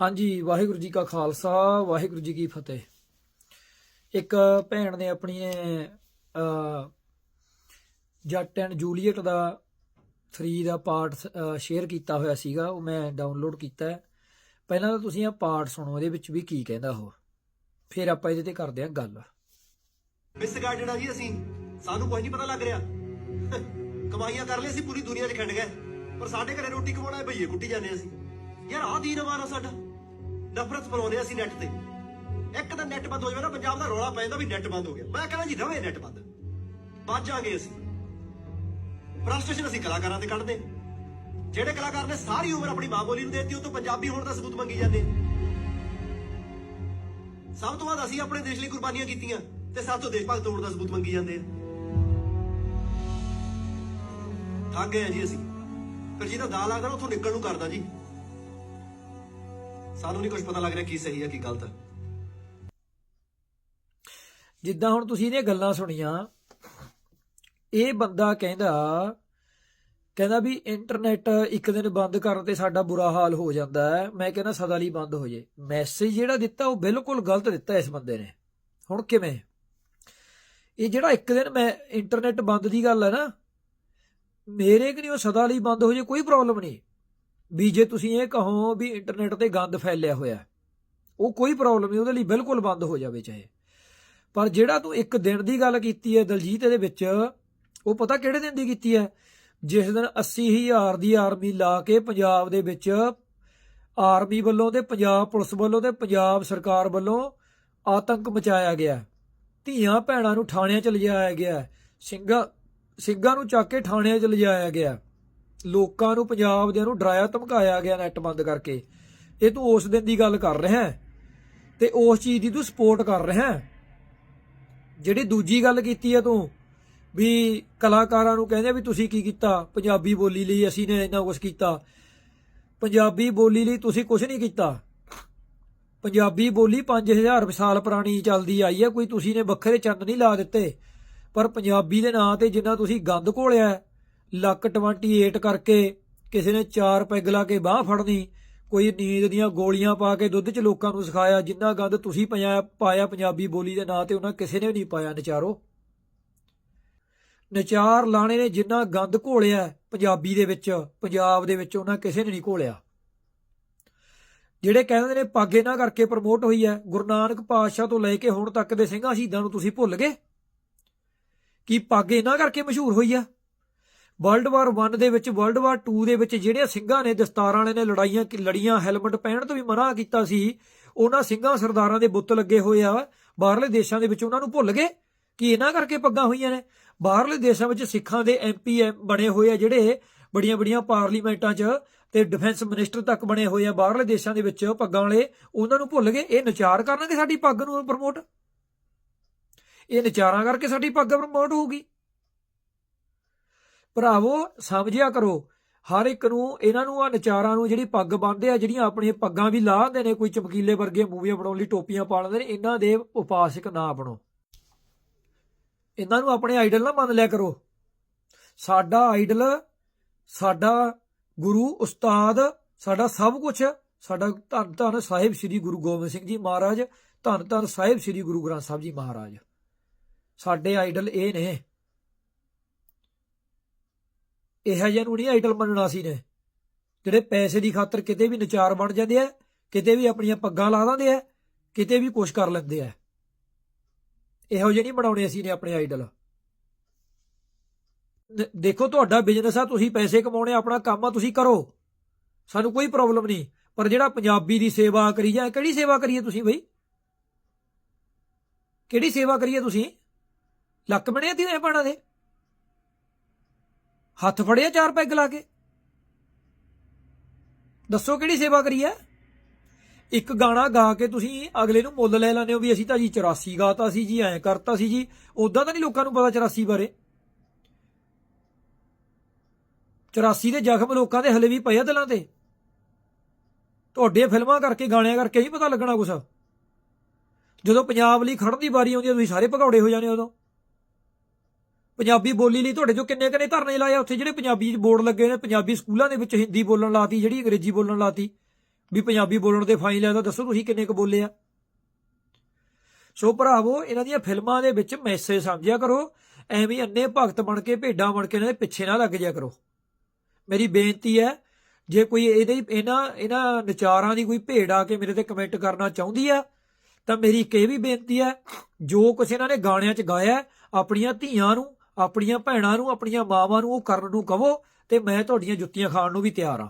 ਹਾਂਜੀ, ਵਾਹਿਗੁਰੂ ਜੀ ਕਾ ਖਾਲਸਾ, ਵਾਹਿਗੁਰੂ ਜੀ ਕੀ ਫਤਿਹ। ਇੱਕ ਭੈਣ ਨੇ ਆਪਣੀ ਨੇ ਜੱਟ ਐਂਡ ਜੂਲੀਅਟ ਦਾ 3 ਦਾ ਪਾਰਟ ਸ਼ੇਅਰ ਕੀਤਾ ਹੋਇਆ ਸੀਗਾ, ਉਹ ਮੈਂ ਡਾਊਨਲੋਡ ਕੀਤਾ ਪਹਿਲਾਂ ਤਾਂ ਤੁਸੀਂ ਇਹ ਪਾਰਟ ਸੁਣੋ, ਇਹਦੇ ਵਿੱਚ ਵੀ ਕੀ ਕਹਿੰਦਾ ਉਹ। ਫਿਰ ਆਪਾਂ ਇਹਦੇ ਤੇ ਕਰਦੇ ਹਾਂ ਗੱਲ। ਮਿਸਗਾਈਡਡ ਆ ਜੀ ਅਸੀਂ, ਸਾਨੂੰ ਕੁਝ ਨਹੀਂ ਪਤਾ ਲੱਗ ਰਿਹਾ। ਕਮਾਈਆਂ ਕਰ ਲਈ ਅਸੀਂ, ਪੂਰੀ ਦੁਨੀਆ 'ਚ ਖੰਡ ਗਏ। ਪਰ ਸਾਡੇ ਘਰੇ ਰੋਟੀ ਕਮਾਉਣਾ ਭਈਏ ਕੁੱਟੀ ਜਾਂਦੇ ਅਸੀਂ। ਯਾਰ ਆਹ ਦੀਨ ਮਾਰਾ ਸਾਡਾ। ਨਫ਼ਰਤ ਫਲਾਉਂਦੇ ਅਸੀਂ ਨੈਟ ਤੇ। ਇੱਕ ਤਾਂ ਨੈਟ ਬੰਦ ਹੋ ਜਾਵੇ ਨਾ, ਪੰਜਾਬ ਦਾ ਰੌਲਾ ਪੈ ਜਾਂਦਾ ਵੀ ਨੈਟ ਬੰਦ ਹੋ ਗਿਆ। ਮੈਂ ਕਹਿੰਦਾ ਜੀ, ਰਵੇ ਨੈਟ ਬੰਦ। ਬਚ ਅਸੀਂ। ਫਰਸਟ੍ਰੇਸ਼ਨ ਅਸੀਂ ਕਲਾਕਾਰਾਂ ਤੇ ਕੱਢਦੇ। ਜਿਹੜੇ ਕਲਾਕਾਰ ਨੇ ਸਾਰੀ ਉਮਰ ਆਪਣੀ ਮਾਂ ਬੋਲੀ ਨੂੰ ਦੇਤੀ, ਉਹ ਤੋਂ ਪੰਜਾਬੀ ਹੋਣ ਦਾ ਸਬੂਤ ਮੰਗੀ ਜਾਂਦੇ। ਸਭ ਤੋਂ ਵੱਧ ਅਸੀਂ ਆਪਣੇ ਦੇਸ਼ ਲਈ ਕੁਰਬਾਨੀਆਂ ਕੀਤੀਆਂ ਤੇ ਸਾਥੋਂ ਦੇਸ਼ ਭਗਤ ਹੋਣ ਦਾ ਸਬੂਤ ਮੰਗੀ ਜਾਂਦੇ ਆ। ਥੱਕ ਗਏ ਜੀ ਅਸੀਂ। ਫਿਰ ਜਿਹਦਾ ਦਾ ਲੱਗਦਾ ਨਾ, ਉੱਥੋਂ ਨਿਕਲਣ ਨੂੰ ਕਰਦਾ ਜੀ। ਸਾਨੂੰ ਨਹੀਂ ਕੁਝ ਪਤਾ ਲੱਗ ਰਿਹਾ ਕੀ ਸਹੀ ਹੈ ਕੀ ਗਲਤ ਹੈ ਜਿੱਦਾਂ ਹੁਣ ਤੁਸੀਂ ਇਹਦੀਆਂ ਗੱਲਾਂ ਸੁਣੀਆਂ, ਇਹ ਬੰਦਾ ਕਹਿੰਦਾ ਕਹਿੰਦਾ ਵੀ ਇੰਟਰਨੈਟ ਇੱਕ ਦਿਨ ਬੰਦ ਕਰਨ ਤੇ ਸਾਡਾ ਬੁਰਾ ਹਾਲ ਹੋ ਜਾਂਦਾ ਹੈ। ਮੈਂ ਕਹਿੰਦਾ ਸਦਾ ਲਈ ਬੰਦ ਹੋ ਜੇ। ਮੈਸੇਜ ਜਿਹੜਾ ਦਿੱਤਾ ਉਹ ਬਿਲਕੁਲ ਗਲਤ ਦਿੱਤਾ ਇਸ ਬੰਦੇ ਨੇ। ਹੁਣ ਕਿਵੇਂ? ਇਹ ਜਿਹੜਾ ਇੱਕ ਦਿਨ ਮੈਂ ਇੰਟਰਨੈਟ ਬੰਦ ਦੀ ਗੱਲ ਹੈ ਨਾ, ਮੇਰੇ ਕਿ ਨਹੀਂ ਉਹ ਸਦਾ ਲਈ ਬੰਦ ਹੋ ਜੇ, ਕੋਈ ਪ੍ਰੋਬਲਮ ਨਹੀਂ। ਵੀ ਜੇ ਤੁਸੀਂ ਇਹ ਕਹੋ ਵੀ ਇੰਟਰਨੈਟ ਤੇ ਗੰਦ ਫੈਲਿਆ ਹੋਇਆ ਉਹ ਕੋਈ ਪ੍ਰੋਬਲਮ ਨਹੀਂ, ਉਹਦੇ ਲਈ ਬਿਲਕੁਲ ਬੰਦ ਹੋ ਜਾਵੇ ਚਾਹੇ। ਪਰ ਜਿਹੜਾ ਤੂੰ ਇੱਕ ਦਿਨ ਦੀ ਗੱਲ ਕੀਤੀ ਹੈ ਦਲਜੀਤ ਇਹਦੇ ਵਿੱਚ, ਉਹ ਪਤਾ ਕਿਹੜੇ ਦਿਨ ਦੀ ਕੀਤੀ ਹੈ? ਜਿਸ ਦਿਨ 80000 ਦੀ ਆਰਮੀ ਲਾ ਕੇ ਪੰਜਾਬ ਦੇ ਵਿੱਚ ਆਰਮੀ ਵੱਲੋਂ ਤੇ ਪੰਜਾਬ ਪੁਲਿਸ ਵੱਲੋਂ ਤੇ ਪੰਜਾਬ ਸਰਕਾਰ ਵੱਲੋਂ ਆਤੰਕ ਮਚਾਇਆ ਗਿਆ ਧੀਆਂ ਭੈਣਾਂ ਨੂੰ ਥਾਣਿਆਂ 'ਚ ਲਿਜਾਇਆ ਗਿਆ ਸਿੰਘਾਂ ਸਿੰਘਾਂ ਨੂੰ ਚੱਕ ਕੇ ਥਾਣਿਆਂ 'ਚ ਲਿਜਾਇਆ ਗਿਆ ਲੋਕਾਂ ਨੂੰ ਪੰਜਾਬ ਦੇ ਨੂੰ ਡਰਾਇਆ ਧਮਕਾਇਆ ਗਿਆ ਨੈਟ ਬੰਦ ਕਰਕੇ। ਇਹ ਤੂੰ ਉਸ ਦਿਨ ਦੀ ਗੱਲ ਕਰ ਰਿਹਾ ਹੈ ਤੇ ਉਸ ਚੀਜ਼ ਦੀ ਤੂੰ ਸਪੋਰਟ ਕਰ ਰਿਹਾ ਹੈ। ਜਿਹੜੀ ਦੂਜੀ ਗੱਲ ਕੀਤੀ ਹੈ ਤੂੰ ਵੀ ਕਲਾਕਾਰਾਂ ਨੂੰ ਕਹਿੰਦੇ ਵੀ ਤੁਸੀਂ ਕੀ ਕੀਤਾ? ਪੰਜਾਬੀ ਬੋਲੀ ਲਈ ਅਸੀਂ ਨੇ ਇੰਨਾ ਕੁਝ ਕੀਤਾ। ਪੰਜਾਬੀ ਬੋਲੀ ਲਈ ਤੁਸੀਂ ਕੁਝ ਨਹੀਂ ਕੀਤਾ। ਪੰਜਾਬੀ ਬੋਲੀ 5000 ਸਾਲ ਪੁਰਾਣੀ ਚੱਲਦੀ ਆਈ ਹੈ ਕੋਈ ਤੁਸੀਂ ਨੇ ਵੱਖਰੇ ਚੰਦ ਨਹੀਂ ਲਾ ਦਿੱਤੇ। ਪਰ ਪੰਜਾਬੀ ਦੇ ਨਾਂ ਤੇ ਜਿੰਨਾ ਤੁਸੀਂ ਗੰਦ ਘੋਲਿਆ ਲੱਕ 28 ਕਰਕੇ ਕਿਸੇ ਨੇ ਚਾਰ ਪੈਗ ਲਾ ਕੇ ਬਾਹ ਫੜਨੀ, ਕੋਈ ਨੀਂਦ ਦੀਆਂ ਗੋਲੀਆਂ ਪਾ ਕੇ ਦੁੱਧ 'ਚ ਲੋਕਾਂ ਨੂੰ ਸਿਖਾਇਆ, ਜਿੰਨਾ ਗੰਦ ਤੁਸੀਂ ਪਾਇਆ ਪਾਇਆ ਪੰਜਾਬੀ ਬੋਲੀ ਦੇ ਨਾਂ ਤੇ ਉਹਨਾਂ ਕਿਸੇ ਨੇ ਨਹੀਂ ਪਾਇਆ, ਨਚਾਰੋ। ਨਚਾਰ ਲਾਣੇ ਨੇ ਜਿੰਨਾ ਗੰਦ ਘੋਲਿਆ ਪੰਜਾਬੀ ਦੇ ਵਿੱਚ, ਪੰਜਾਬ ਦੇ ਵਿੱਚ ਉਹਨਾਂ ਕਿਸੇ ਨੇ ਨਹੀਂ ਘੋਲਿਆ। ਜਿਹੜੇ ਕਹਿੰਦੇ ਨੇ ਪੱਗ ਇਹਨਾਂ ਕਰਕੇ ਪ੍ਰਮੋਟ ਹੋਈ ਹੈ, ਗੁਰੂ ਨਾਨਕ ਪਾਤਸ਼ਾਹ ਤੋਂ ਲੈ ਕੇ ਹੁਣ ਤੱਕ ਦੇ ਸਿੰਘਾਂ ਸ਼ਹੀਦਾਂ ਨੂੰ ਤੁਸੀਂ ਭੁੱਲ ਗਏ? ਕੀ ਪੱਗ ਇਹਨਾਂ ਕਰਕੇ ਮਸ਼ਹੂਰ ਹੋਈ ਆ? ਵਰਲਡ ਵਾਰ 1 ਦੇ ਵਿੱਚ, ਵਰਲਡ ਵਾਰ 2 ਦੇ ਵਿੱਚ ਜਿਹੜੇ ਸਿੰਘਾਂ ਨੇ, ਦਸਤਾਰਾਂ ਵਾਲੇ ਨੇ ਲੜਾਈਆਂ ਲੜੀਆਂ, ਹੈਲਮਟ ਪਹਿਨਣ ਤੋਂ ਵੀ ਮਨਾ ਕੀਤਾ ਸੀ, ਉਹਨਾਂ ਸਿੰਘਾਂ ਸਰਦਾਰਾਂ ਦੇ ਬੁੱਤ ਲੱਗੇ ਹੋਏ ਆ। ਬਾਹਰਲੇ ਦੇਸ਼ਾਂ ਦੇ ਵਿੱਚ ਉਹਨਾਂ ਨੂੰ ਭੁੱਲ ਗਏ ਕਿ ਇਹਨਾਂ ਕਰਕੇ ਪੱਗਾਂ ਹੋਈਆਂ ਨੇ। ਬਾਹਰਲੇ ਦੇਸ਼ਾਂ ਵਿੱਚ ਸਿੱਖਾਂ ਦੇ ਐਮਪੀ ਬਣੇ ਹੋਏ ਆ ਜਿਹੜੇ ਬੜੀਆਂ ਬੜੀਆਂ ਪਾਰਲੀਮੈਂਟਾਂ 'ਚ ਤੇ ਡਿਫੈਂਸ ਮਿਨਿਸਟਰ ਤੱਕ ਬਣੇ ਹੋਏ ਆ। ਬਾਹਰਲੇ ਦੇਸ਼ਾਂ ਦੇ ਵਿੱਚ ਪੱਗਾਂ ਵਾਲੇ ਉਹਨਾਂ ਨੂੰ ਭੁੱਲ ਗਏ। ਇਹ ਨਚਾਰ ਕਰਨਗੇ ਸਾਡੀ ਪੱਗ ਨੂੰ ਪ੍ਰਮੋਟ? ਇਹ ਨਚਾਰਾਂ ਕਰਕੇ ਸਾਡੀ ਪੱਗ ਪ੍ਰਮੋਟ ਹੋਊਗੀ। ਭਰਾਵੋ, ਸਮਝਿਆ ਕਰੋ। ਹਰ ਇੱਕ ਨੂੰ, ਇਹਨਾਂ ਨੂੰ ਆ ਨਚਾਰਾਂ ਨੂੰ ਜਿਹੜੀ ਪੱਗ ਬੰਨ੍ਹਦੇ ਆ, ਜਿਹੜੀਆਂ ਆਪਣੀਆਂ ਪੱਗਾਂ ਵੀ ਲਾਹਦੇ ਨੇ, ਕੋਈ ਚਮਕੀਲੇ ਵਰਗੇ ਮੂਵੀਆਂ ਬਣਾਉਣ ਲਈ ਟੋਪੀਆਂ ਪਾ ਲੈਂਦੇ ਨੇ, ਇਹਨਾਂ ਦੇ ਉਪਾਸਕ ਨਾ ਬਣੋ। ਇਹਨਾਂ ਨੂੰ ਆਪਣੇ ਆਈਡਲ ਨਾ ਮੰਨ ਲਿਆ ਕਰੋ। ਸਾਡਾ ਆਈਡਲ ਸਾਡਾ ਗੁਰੂ, ਉਸਤਾਦ, ਸਾਡਾ ਸਭ ਕੁਝ ਸਾਡਾ ਧੰਨ ਧੰਨ ਸਾਹਿਬ ਸ੍ਰੀ ਗੁਰੂ ਗੋਬਿੰਦ ਸਿੰਘ ਜੀ ਮਹਾਰਾਜ, ਧੰਨ ਧੰਨ ਸਾਹਿਬ ਸ੍ਰੀ ਗੁਰੂ ਗ੍ਰੰਥ ਸਾਹਿਬ ਜੀ ਮਹਾਰਾਜ। ਸਾਡੇ ਆਈਡਲ ਇਹ ਨੇ। ਇਹੋ ਜਿਹਾ ਨੂੰ ਨਹੀਂ ਆਈਡਲ ਮੰਨਣਾ ਸੀ ਨੇ ਜਿਹੜੇ ਪੈਸੇ ਦੀ ਖਾਤਰ ਕਿਤੇ ਵੀ ਨਚਾਰ ਬਣ ਜਾਂਦੇ ਆ, ਕਿਤੇ ਵੀ ਆਪਣੀਆਂ ਪੱਗਾਂ ਲਾ ਦਿੰਦੇ ਆ, ਕਿਤੇ ਵੀ ਕੁਛ ਕਰ ਲੈਂਦੇ ਆ। ਇਹੋ ਜਿਹੇ ਨਹੀਂ ਬਣਾਉਣੇ ਅਸੀਂ ਨੇ ਆਪਣੇ ਆਈਡਲ ਦੇਖੋ ਤੁਹਾਡਾ ਬਿਜ਼ਨਸ ਆ, ਤੁਸੀਂ ਪੈਸੇ ਕਮਾਉਣੇ ਆਪਣਾ ਕੰਮ ਆ, ਤੁਸੀਂ ਕਰੋ। ਸਾਨੂੰ ਕੋਈ ਪ੍ਰੋਬਲਮ ਨਹੀਂ। ਪਰ ਜਿਹੜਾ ਪੰਜਾਬੀ ਦੀ ਸੇਵਾ ਕਰੀ ਜਾਂ ਕਿਹੜੀ ਸੇਵਾ ਕਰੀਏ ਤੁਸੀਂ ਬਈ? ਕਿਹੜੀ ਸੇਵਾ ਕਰੀਏ ਤੁਸੀਂ? ਲੱਕ ਬਣੇ ਤੀ ਪਾਣਾ ਦੇ? ਹੱਥ ਫੜਿਆ ਚਾਰ ਪੈਗ ਲਾ ਕੇ? ਦੱਸੋ ਕਿਹੜੀ ਸੇਵਾ ਕਰੀ ਹੈ ਇੱਕ ਗਾਣਾ ਗਾ ਕੇ ਤੁਸੀਂ ਅਗਲੇ ਨੂੰ ਮੁੱਲ ਲੈ ਲੈਂਦੇ ਹੋ ਵੀ ਅਸੀਂ ਤਾਂ ਜੀ 84 ਗਾਤਾ ਸੀ ਜੀ, ਐਂ ਕਰਤਾ ਸੀ ਜੀ। ਉਦਾਂ ਤਾਂ ਨਹੀਂ ਲੋਕਾਂ ਨੂੰ ਪਤਾ 84 ਬਾਰੇ? 84 ਦੇ ਜ਼ਖਮ ਲੋਕਾਂ ਦੇ ਹਲੇ ਵੀ ਪਏ ਆ ਦਿਲਾਂ ਤੇ। ਤੁਹਾਡੇ ਫਿਲਮਾਂ ਕਰਕੇ, ਗਾਣਿਆਂ ਕਰਕੇ ਨਹੀਂ ਪਤਾ ਲੱਗਣਾ ਕੁਛ। ਜਦੋਂ ਪੰਜਾਬ ਲਈ ਖੜਨ ਦੀ ਵਾਰੀ ਆਉਂਦੀ ਹੈ ਤੁਸੀਂ ਸਾਰੇ ਭਗੌੜੇ ਹੋ ਜਾਂਦੇ ਉਦੋਂ। ਪੰਜਾਬੀ ਬੋਲੀ ਲਈ ਤੁਹਾਡੇ ਜੋ ਕਿੰਨੇ ਕਿੰਨੇ ਧਰਨੇ ਲਾਏ ਉੱਥੇ ਜਿਹੜੇ ਪੰਜਾਬੀ ਬੋਰਡ ਲੱਗੇ ਨੇ, ਪੰਜਾਬੀ ਸਕੂਲਾਂ ਦੇ ਵਿੱਚ ਹਿੰਦੀ ਬੋਲਣ ਲਾਤੀ, ਜਿਹੜੀ ਅੰਗਰੇਜ਼ੀ ਬੋਲਣ ਲਾਤੀ, ਵੀ ਪੰਜਾਬੀ ਬੋਲਣ ਦੇ ਫਾਈਨ ਲੈਂਦਾ ਦੱਸੋ ਤੁਸੀਂ ਕਿੰਨੇ ਕੁ ਬੋਲੇ ਆ? ਸੋ ਭਰਾਵੋ, ਇਹਨਾਂ ਦੀਆਂ ਫਿਲਮਾਂ ਦੇ ਵਿੱਚ ਮੈਸੇਜ ਸਮਝਿਆ ਕਰੋ, ਐਵੇਂ ਹੀ ਅੰਨੇ ਭਗਤ ਬਣ ਕੇ, ਭੇਡਾਂ ਬਣ ਕੇ ਇਹਨਾਂ ਦੇ ਪਿੱਛੇ ਨਾ ਲੱਗ ਜਾ ਕਰੋ। ਮੇਰੀ ਬੇਨਤੀ ਹੈ, ਜੇ ਕੋਈ ਇਹਦੇ ਇਹਨਾਂ ਇਹਨਾਂ ਵਿਚਾਰਾਂ ਦੀ ਕੋਈ ਭੇਡ ਆ ਕੇ ਮੇਰੇ ਤੇ ਕਮੈਂਟ ਕਰਨਾ ਚਾਹੁੰਦੀ ਆ, ਤਾਂ ਮੇਰੀ ਇੱਕ ਇਹ ਵੀ ਬੇਨਤੀ ਹੈ, ਜੋ ਕੁਛ ਇਹਨਾਂ ਨੇ ਗਾਣਿਆਂ 'ਚ ਗਾਇਆ, ਆਪਣੀਆਂ ਧੀਆਂ ਨੂੰ ਆਪਣੀਆਂ ਭੈਣਾਂ ਨੂੰ, ਆਪਣੀਆਂ ਮਾਵਾਂ ਨੂੰ ਉਹ ਕਰਨ ਨੂੰ ਕਹੋ ਤੇ ਮੈਂ ਤੁਹਾਡੀਆਂ ਜੁੱਤੀਆਂ ਖਾਣ ਨੂੰ ਵੀ ਤਿਆਰ ਆ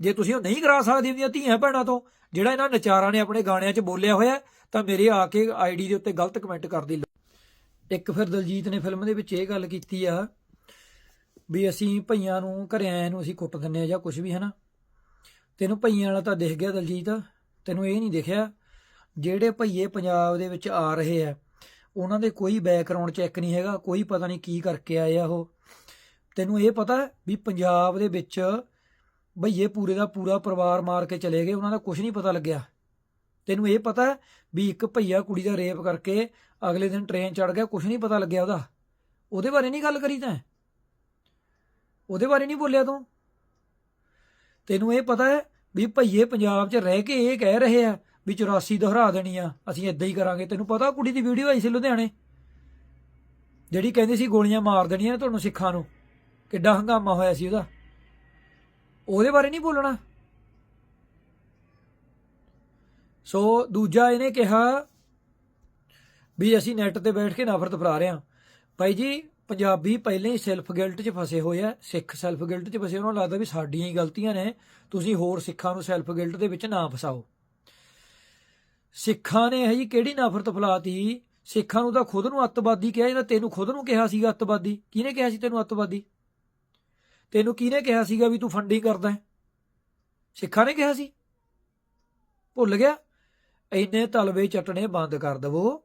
ਜੇ ਤੁਸੀਂ ਉਹ ਨਹੀਂ ਕਰਾ ਸਕਦੇ ਆਪਣੀਆਂ ਧੀਆਂ ਭੈਣਾਂ ਤੋਂ, ਜਿਹੜਾ ਇਹਨਾਂ ਨਚਾਰਾਂ ਨੇ ਆਪਣੇ ਗਾਣਿਆਂ 'ਚ ਬੋਲਿਆ ਹੋਇਆ, ਤਾਂ ਮੇਰੇ ਆ ਕੇ ਆਈਡੀ ਦੇ ਉੱਤੇ ਗਲਤ ਕਮੈਂਟ ਕਰ ਦੀ ਇੱਕ ਫਿਰ ਦਲਜੀਤ ਨੇ ਫਿਲਮ ਦੇ ਵਿੱਚ ਇਹ ਗੱਲ ਕੀਤੀ ਆ ਵੀ ਅਸੀਂ ਭਈਆਂ ਨੂੰ ਘਰਿਆਂ ਨੂੰ ਅਸੀਂ ਕੁੱਟ ਦਿੰਨੇ ਆ ਜਾਂ ਕੁਝ ਵੀ, ਹਨਾ? ਤੈਨੂੰ ਭਈਆਂ ਵਾਲਾ ਤਾਂ ਦਿਖ ਗਿਆ ਦਲਜੀਤ, ਤੈਨੂੰ ਇਹ ਨਹੀਂ ਦਿਖਿਆ। ਜਿਹੜੇ ਭਈਏ ਪੰਜਾਬ ਦੇ ਵਿੱਚ ਆ ਰਹੇ ਆ ਉਹਨਾਂ ਦੇ ਕੋਈ ਬੈਕਗ੍ਰਾਉਂਡ ਚੈੱਕ ਨਹੀਂ ਹੈਗਾ, ਕੋਈ ਪਤਾ ਨਹੀਂ ਕੀ ਕਰਕੇ ਆਏ ਆ ਉਹ। ਤੈਨੂੰ ਇਹ ਪਤਾ ਵੀ ਪੰਜਾਬ ਦੇ ਵਿੱਚ ਭਈਏ ਪੂਰੇ ਦਾ ਪੂਰਾ ਪਰਿਵਾਰ ਮਾਰ ਕੇ ਚਲੇ ਗਏ, ਉਹਨਾਂ ਦਾ ਕੁਝ ਨਹੀਂ ਪਤਾ ਲੱਗਿਆ। ਤੈਨੂੰ ਇਹ ਪਤਾ ਵੀ ਇੱਕ ਭਈਆ ਕੁੜੀ ਦਾ ਰੇਪ ਕਰਕੇ ਅਗਲੇ ਦਿਨ ਟ੍ਰੇਨ ਚੜ ਗਿਆ ਕੁਝ ਨਹੀਂ ਪਤਾ ਲੱਗਿਆ ਉਹਦਾ। ਉਹਦੇ ਬਾਰੇ ਨਹੀਂ ਗੱਲ ਕਰੀ ਤੈਂ? ਉਹਦੇ ਬਾਰੇ ਨਹੀਂ ਬੋਲਿਆ ਤੂੰ? ਤੈਨੂੰ ਇਹ ਪਤਾ ਹੈ ਵੀ ਭਈਏ ਪੰਜਾਬ 'ਚ ਰਹਿ ਕੇ ਇਹ ਕਹਿ ਰਹੇ ਆ ਵੀ 84 ਦੁਹਰਾ ਦੇਣੀ ਆ, ਅਸੀਂ ਇਦਾਂ ਹੀ ਕਰਾਂਗੇ। ਤੈਨੂੰ ਪਤਾ ਕੁੜੀ ਦੀ ਵੀਡੀਓ ਆਈ ਸੀ ਲੁਧਿਆਣੇ? ਜਿਹੜੀ ਕਹਿੰਦੀ ਸੀ ਗੋਲੀਆਂ ਮਾਰ ਦੇਣੀਆਂ ਤੁਹਾਨੂੰ ਸਿੱਖਾਂ ਨੂੰ। ਕਿੱਡਾ ਹੰਗਾਮਾ ਹੋਇਆ ਸੀ ਉਹਦਾ। ਉਹਦੇ ਬਾਰੇ ਨਹੀਂ ਬੋਲਣਾ। ਸੋ ਦੂਜਾ ਇਹਨੇ ਕਿਹਾ ਵੀ ਅਸੀਂ ਨੈੱਟ ਤੇ ਬੈਠ ਕੇ ਨਫ਼ਰਤ ਫਰਾ ਰਹੇ ਹਾਂ। ਭਾਈ ਜੀ, ਪੰਜਾਬੀ ਪਹਿਲਾਂ ਹੀ ਸੈਲਫ ਗਿਲਟ 'ਚ ਫਸੇ ਹੋਏ ਆ। ਸਿੱਖ ਸੈਲਫ ਗਿਲਟ 'ਚ ਫਸੇ ਉਹਨਾਂ ਨੂੰ ਲੱਗਦਾ ਵੀ ਸਾਡੀਆਂ ਹੀ ਗਲਤੀਆਂ ਨੇ। ਤੁਸੀਂ ਹੋਰ ਸਿੱਖਾਂ ਨੂੰ ਸੈਲਫ ਗਿਲਟ ਦੇ ਵਿੱਚ ਨਾ ਫਸਾਓ। ਸਿੱਖਾਂ ਨੇ ਇਹ ਜੀ ਕਿਹੜੀ ਨਫ਼ਰਤ ਫੈਲਾਤੀ? ਸਿੱਖਾਂ ਨੂੰ ਤਾਂ ਖੁਦ ਨੂੰ ਅੱਤਵਾਦੀ ਕਿਹਾ ਜਾਂਦਾ, ਤੈਨੂੰ ਖੁਦ ਨੂੰ ਕਿਹਾ ਸੀਗਾ ਅੱਤਵਾਦੀ। ਕਿਹਨੇ ਕਿਹਾ ਸੀ ਤੈਨੂੰ ਅੱਤਵਾਦੀ? ਤੈਨੂੰ ਕਿਹਨੇ ਕਿਹਾ ਸੀਗਾ ਵੀ ਤੂੰ ਫੰਡਿੰਗ ਕਰਦਾ ਹੈ? ਸਿੱਖਾਂ ਨੇ ਕਿਹਾ ਸੀ। ਭੁੱਲ ਗਿਆ। ਇੰਨੇ ਤਲਵੇ ਚਟਣੇ ਬੰਦ ਕਰ ਦਵੋ।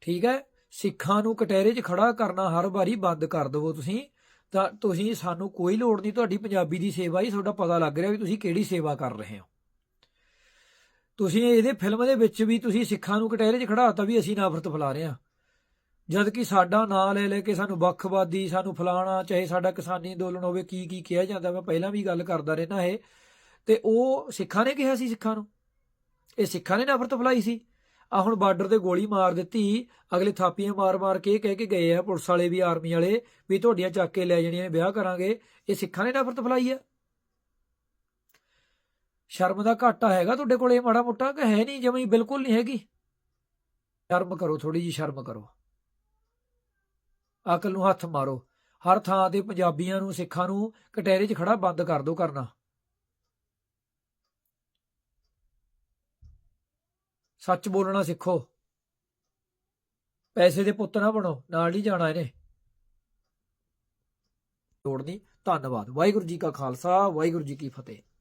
ਠੀਕ ਹੈ? ਸਿੱਖਾਂ ਨੂੰ ਕਟਹਿਰੇ 'ਚ ਖੜਾ ਕਰਨਾ ਹਰ ਵਾਰੀ ਬੰਦ ਕਰ ਦਵੋ ਤੁਸੀਂ। ਤਾਂ ਤੁਸੀਂ, ਸਾਨੂੰ ਕੋਈ ਲੋੜ ਨਹੀਂ, ਤੁਹਾਡੀ ਪੰਜਾਬੀ ਦੀ ਸੇਵਾ ਹੀ ਤੁਹਾਡਾ ਪਤਾ ਲੱਗ ਰਿਹਾ ਵੀ ਤੁਸੀਂ ਕਿਹੜੀ ਸੇਵਾ ਕਰ ਰਹੇ ਹੋ। ਤੁਸੀਂ ਇਹਦੇ ਫਿਲਮ ਦੇ ਵਿੱਚ ਵੀ ਤੁਸੀਂ ਸਿੱਖਾਂ ਨੂੰ ਕਟਹਿਰੇ 'ਚ ਖੜਾਤਾ ਵੀ ਅਸੀਂ ਨਫ਼ਰਤ ਫੈਲਾ ਰਹੇ ਹਾਂ। ਜਦ ਕਿ ਸਾਡਾ ਨਾਂ ਲੈ ਲੈ ਕੇ ਸਾਨੂੰ ਵੱਖਵਾਦੀ, ਸਾਨੂੰ ਫਲਾਣਾ, ਚਾਹੇ ਸਾਡਾ ਕਿਸਾਨੀ ਅੰਦੋਲਨ ਹੋਵੇ, ਕੀ ਕੀ ਕਿਹਾ ਜਾਂਦਾ ਮੈਂ ਪਹਿਲਾਂ ਵੀ ਗੱਲ ਕਰਦਾ ਰਹਿਣਾ ਇਹ। ਤੇ ਉਹ ਸਿੱਖਾਂ ਨੇ ਕਿਹਾ ਸੀ ਸਿੱਖਾਂ ਨੂੰ। ਇਹ ਸਿੱਖਾਂ ਨੇ ਨਫ਼ਰਤ ਫੈਲਾਈ ਸੀ। ਆ ਹੁਣ ਬਾਰਡਰ ਤੇ ਗੋਲੀ ਮਾਰ ਦਿੱਤੀ। ਅਗਲੇ ਥਾਪੀਆਂ ਮਾਰ-ਮਾਰ ਕੇ ਇਹ ਕਹਿ ਕੇ ਗਏ ਆ ਪੁਲਿਸ ਵਾਲੇ ਵੀ, ਆਰਮੀ ਵਾਲੇ ਵੀ ਤੁਹਾਡੀਆਂ ਚੱਕ ਕੇ ਲੈ ਜਾਣੀਆਂ ਨੇ ਵਿਆਹ ਕਰਾਂਗੇ। ਇਹ ਸਿੱਖਾਂ ਨੇ ਨਫ਼ਰਤ ਫੈਲਾਈ ਆ। ਸ਼ਰਮ ਦਾ ਘਾਟਾ ਹੈਗਾ ਤੁਹਾਡੇ ਕੋਲੇ, ਮਾੜਾ ਮੋਟਾ ਕਿ ਹੈ ਨਹੀਂ ਜਮਈ ਬਿਲਕੁਲ ਨਹੀਂ ਹੈਗੀ? ਸ਼ਰਮ ਕਰੋ ਥੋੜੀ ਜੀ ਸ਼ਰਮ ਕਰੋ। ਅਕਲ ਨੂੰ ਹੱਥ ਮਾਰੋ। ਹਰ ਥਾਂ ਤੇ ਪੰਜਾਬੀਆਂ ਨੂੰ, ਸਿੱਖਾਂ ਨੂੰ ਕਟਹਿਰੇ 'ਚ ਖੜਾ ਬੰਦ ਕਰ ਦਿਓ ਕਰਨਾ। ਸੱਚ ਬੋਲਣਾ ਸਿੱਖੋ। ਪੈਸੇ ਦੇ ਪੁੱਤ ਨਾ ਬਣੋ, ਨਾਲ ਹੀ ਜਾਣਾ ਇਹਨੇ। ਲੋੜ ਨਹੀਂ, ਧੰਨਵਾਦ। ਵਾਹਿਗੁਰੂ ਜੀ ਕਾ ਖਾਲਸਾ, ਵਾਹਿਗੁਰੂ ਜੀ ਕੀ ਫਤਿਹ।